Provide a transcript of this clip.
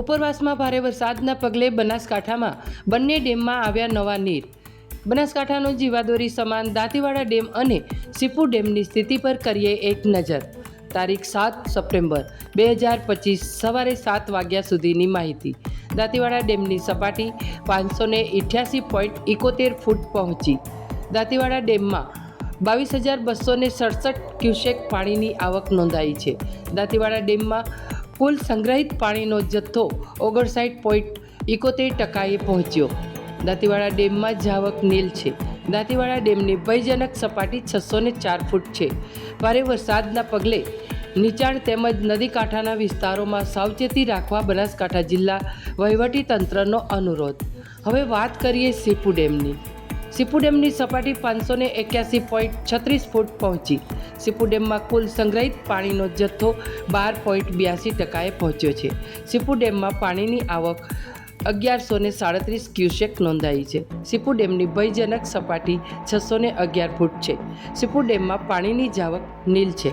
ઉપરવાસમાં ભારે વરસાદના પગલે બનાસકાંઠામાં બંને ડેમમાં આવ્યા નવા નીર. બનાસકાંઠાનો જીવાદોરી સમાન દાંતીવાડા ડેમ અને સીપુ ડેમની સ્થિતિ પર કરીએ એક નજર. તારીખ સાત સપ્ટેમ્બર બે હજાર પચીસ સવારે સાત વાગ્યા સુધીની માહિતી. દાંતીવાડા ડેમની સપાટી પાંચસો ને ઇઠ્યાસી પોઈન્ટ ઇકોતેર ફૂટ પહોંચી. દાંતીવાડા ડેમમાં બાવીસ હજાર બસો સડસઠ ક્યુસેક પાણીની આવક નોંધાઈ છે. દાંતીવાડા ડેમમાં કુલ સંગ્રહિત પાણીનો જથ્થો ઓગણસાઠ પોઈન્ટ એકોતેર ટકાએ પહોંચ્યો. દાંતીવાડા ડેમમાં જાવક નીલ છે. દાંતીવાડા ડેમની ભયજનક સપાટી છસો ને ચાર ફૂટ છે. ભારે વરસાદના પગલે નીચાણ તેમજ નદી કાંઠાના વિસ્તારોમાં સાવચેતી રાખવા બનાસકાંઠા જિલ્લા વહીવટી તંત્રનો અનુરોધ. હવે વાત કરીએ સીપુ ડેમની. સીપુ ડેમની સપાટી પાંચસો ને એક્યાસી પોઈન્ટ છત્રીસ ફૂટ પહોંચી. સીપુ ડેમમાં કુલ સંગ્રહિત પાણીનો જથ્થો બાર પોઈન્ટ બ્યાસી ટકાએ પહોંચ્યો છે. સીપુ ડેમમાં પાણીની આવક અગિયારસો ને સાડત્રીસ ક્યુસેક નોંધાઈ છે. સીપુ ડેમની ભયજનક સપાટી છસો ને અગિયાર ફૂટ છે. સીપુ ડેમમાં પાણીની જાવક નીલ છે.